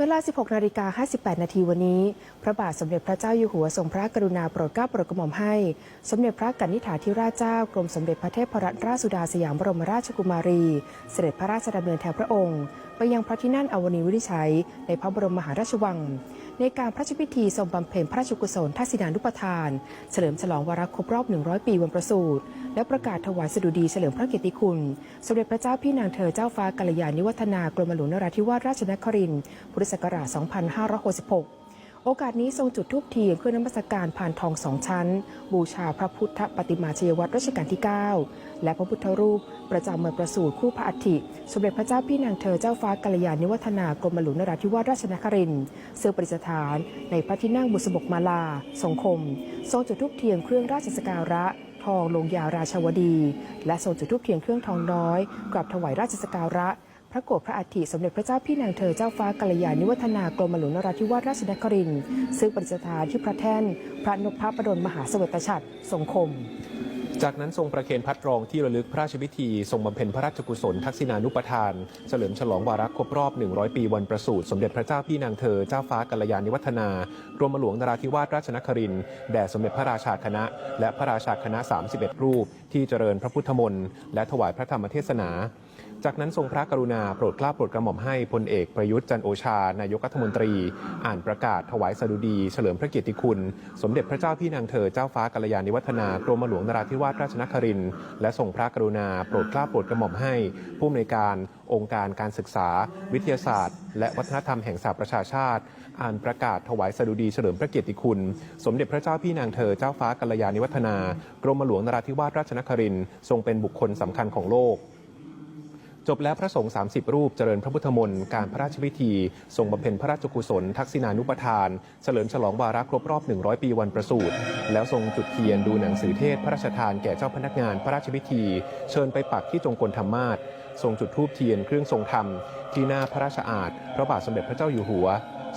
เวลา 16 นาฬิกา 58 นาทีวันนี้ พระบาทสมเด็จพระเจ้าอยู่หัวทรงพระกรุณาโปรดเกล้าโปรดกระหม่อมให้ สมเด็จพระกนิษฐาธิราชเจ้ากรมสมเด็จพระเทพรัตนราชสุดาสยามบรมราชกุมารี เสด็จพระราชดำเนินแทนพระองค์ไปยังพระที่นั่นอวนีวิริชัย ในพระบรมมหาราชวัง ในการพระราชพิธีทรงบำเพ็ญพระราชกุศลทักษิณานุปทาน เฉลิมฉลองวาระครบรอบ 100 ปีวันประสูติและประกาศถวายสดุดีเฉลิมพระเกียรติคุณ สมเด็จพระเจ้าพี่นางเธอเจ้าฟ้ากัลยาณิวัฒนากรมหลวงนราธิวาสราชนครินทร์พุทธศักราช 2566 โอกาสนี้ทรงจุดธูปเทียนเพื่อนมัสการผ่านทองสองชั้น บูชาพระพุทธปฏิมาชัยวัตรรัชกาลที่ 9 และพระพุทธรูปประจำวันประสูติคู่พระอัฐิ สมเด็จพระเจ้าพี่นางเธอเจ้าฟ้ากัลยาณิวัฒนากรมหลวงนราธิวาสราชนครินทร์ซึ่งประดิษฐานในพระที่นั่งบุษบกมาลาทรงคม ทรงจุดธูปเทียนเครื่องราชสการะทองลงยาราชวดี และทรงจุดธูปเทียนเครื่องทองน้อยกราบถวายราชสการะ ระโกรธพระอัฐิสมเด็จพระเจ้าพี่นางเธอเจ้าฟ้ากัลยาณิวัฒนากรมหลวงนราธิวาสราชนครินทร์ซึ่งประดิษฐานที่พระแท่น พระนพประดลมหาเสวตฉัตรทรงคม จากนั้นทรงประเคนพัดรองที่ระลึกพระราชพิธี ทรงบำเพ็ญพระราชกุศลทักษิณานุปทาน เฉลิมฉลองวาระครบรอบ 100 ปีวันประสูติสมเด็จพระเจ้าพี่นางเธอเจ้าฟ้ากัลยาณิวัฒนากรมหลวงนราธิวาสราชนครินทร์แด่สมเด็จพระราชาคณะ และพระราชาคณะ 31 รูป ที่เจริญพระพุทธมนต์และถวายพระธรรมเทศนา จากนั้นทรงพระกรุณาโปรดเกล้าโปรดกระหม่อมให้พลเอกประยุทธ์จันโอชา นายกรัฐมนตรี อ่านประกาศถวายสดุดี เฉลิมพระเกียรติคุณ สมเด็จพระเจ้าพี่นางเธอเจ้าฟ้ากัลยาณิวัฒนากรมหลวงนราธิวาสราชนครินทร์และทรงพระกรุณาโปรดเกล้าโปรดกระหม่อมให้ผู้อำนวยการองค์การการศึกษา วิทยาศาสตร์ และวัฒนธรรมแห่งสหประชาชาติ อ่านประกาศถวายสดุดีเฉลิมพระเกียรติคุณ สมเด็จพระเจ้าพี่นางเธอเจ้าฟ้ากัลยาณิวัฒนากรมหลวงนราธิวาสราชนครินทร์ทรงเป็นบุคคลสำคัญของโลก จบแล้วพระสงฆ์30 รูปเจริญพระพุทธมนต์การพระราชพิธีทรงบำเพ็ญพระราชกุศล ทักษิณานุปทาน เฉลิมฉลองวาระครบรอบ 100 ปีวันประสูติแล้วทรงจุดเทียนดูหนังสือเทศพระราชทานแก่เจ้าพนักงานพระราชพิธี เชิญไปปักที่จงกรธรรมาศทรงจุดธูปเทียนเครื่องทรงธรรม ที่หน้าพระราชอาณพระบาทสมเด็จพระเจ้าอยู่หัว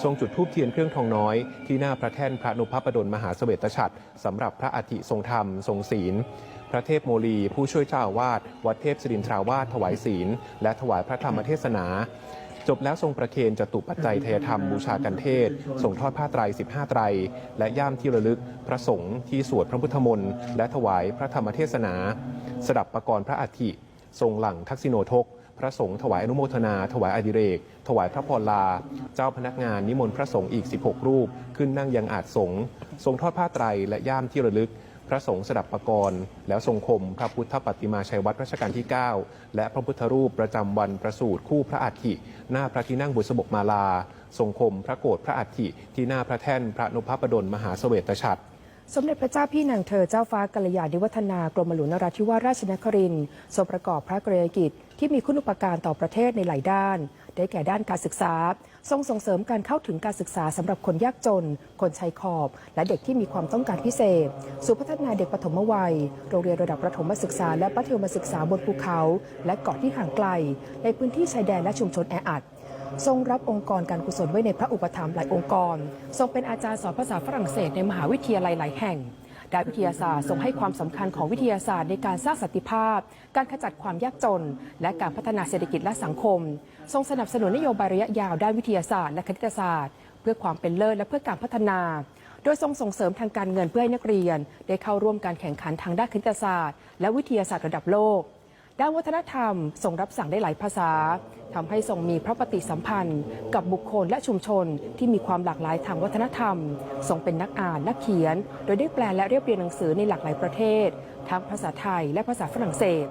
ทรงจุดธูปเทียนเครื่องทองน้อย ที่หน้าพระแท่นพระนพประดลมหาเสวตฉัตรสำหรับพระอาทิทรงธรรม ทรงศีล พระเทพโมลี ผู้ช่วยเจ้าอาวาสวัดเทพศิรินทราวาสถวายศีล และถวายพระธรรมเทศนา จบแล้วทรงประเคนจตุปัจจัยเทยธรรมบูชากันเทศส่งทอดผ้าไตร 15 ไตร และย่ามที่ระลึก พระสงฆ์ที่สวดพระพุทธมนต์และถวายพระธรรมเทศนา สดับประกรณ์พระอัฐิทรงหลังทักษิโนทก พระสงฆ์ถวายอนุโมทนา ถวายอดิเรก ถวายพระพรลา เจ้าพนักงานนิมนต์พระสงฆ์อีก 16 รูป ขึ้นนั่งยังอาจสงฆ์ทรงทอดผ้าไตรและย่ามที่ระลึก พระสงฆ์สดับประกรณ์แล้วทรงคม พระพุทธปฏิมาชัยวัดรัชกาลที่ 9 และพระพุทธรูปประจำวันประสูติคู่พระอัฐิ หน้าพระที่นั่งบุษบกมาลา ทรงคม พระโกรธพระอัฐิที่หน้าพระแท่นพระนพประดลมหาเสวตฉัตร สมเด็จพระเจ้าพี่นางเธอเจ้าฟ้ากัลยาณิวัฒนากรมหลวงนราธิวาสราชนครินทร์ทรงประกอบพระกรณียกิจที่มีคุณอุปการต่อประเทศในหลายด้าน ได้แก่ด้านการศึกษา ทรงส่งเสริมการเข้าถึงการศึกษาสำหรับคนยากจน คนชายขอบ และเด็กที่มีความต้องการพิเศษ สู่พัฒนาเด็กปฐมวัย โรงเรียนระดับประถมศึกษาและมัธยมศึกษาบนภูเขา และเกาะที่ห่างไกล ในพื้นที่ชายแดนและชุมชนแออัด ทรงรับองค์กรการกุศลไว้ในพระอุปถัมภ์หลายองค์กร ทรงเป็นอาจารย์สอนภาษาฝรั่งเศสในมหาวิทยาลัยหลายแห่งด้านวิทยาศาสตร์ทรงให้ความสำคัญของวิทยาศาสตร์ในการสร้างสันติภาพ การขจัดความยากจน และการพัฒนาเศรษฐกิจและสังคม ทรงสนับสนุนนโยบายระยะยาวด้านวิทยาศาสตร์และคณิตศาสตร์ เพื่อความเป็นเลิศและเพื่อการพัฒนา โดยทรงส่งเสริมทางการเงินเพื่อให้นักเรียน ได้เข้าร่วมการแข่งขันทางด้านคณิตศาสตร์ และวิทยาศาสตร์ระดับโลก ด้านวัฒนธรรมทรงรับสั่งได้หลายภาษาทำให้ทรงมีพระปฏิสัมพันธ์ กับบุคคลและชุมชนที่มีความหลากหลายทางวัฒนธรรม ทรงเป็นนักอ่านนักเขียน โดยได้แปลและเรียบเรียงหนังสือในหลากหลายประเทศ ทั้งภาษาไทยและภาษาฝรั่งเศส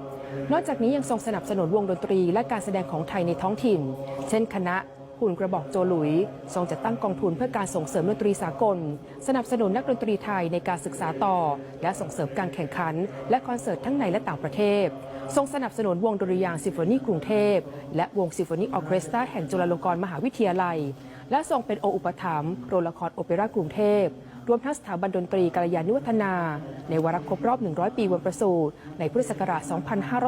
นอกจากนี้ยังทรงสนับสนุนวงดนตรีและการแสดงของไทยในท้องถิ่น เช่นคณะ หุ่นกระบอกโจหลุย ทรงจัดตั้งกองทุนเพื่อการส่งเสริมดนตรีสากล สนับสนุนนักดนตรีไทยในการศึกษาต่อ และส่งเสริมการแข่งขัน และคอนเสิร์ตทั้งในและต่างประเทศ ทรงสนับสนุนวงดุริยางซิมโฟนีกรุงเทพ และวงซิมโฟนีออเคสตราแห่งจุฬาลงกรณ์มหาวิทยาลัย และทรงเป็นโออุปถัมภ์โรงละครโอเปร่ากรุงเทพรวมทั้งสถาบันดนตรีกัลยาณิวัฒนา ในวาระครบรอบ 100 ปีวันประสูติในพุทธศักราช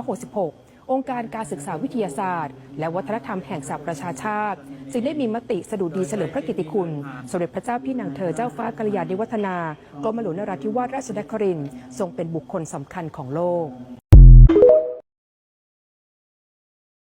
2566 องค์การการศึกษาวิทยาศาสตร์ และวัฒนธรรมแห่งสหประชาชาติ จึงได้มีมติสดุดีเฉลิมพระกิติคุณ สมเด็จพระเจ้าพี่นางเธอเจ้าฟ้ากัลยาณิวัฒนากรมหลวงนราธิวาสราชนครินทร์ทรงเป็นบุคคลสำคัญของโลก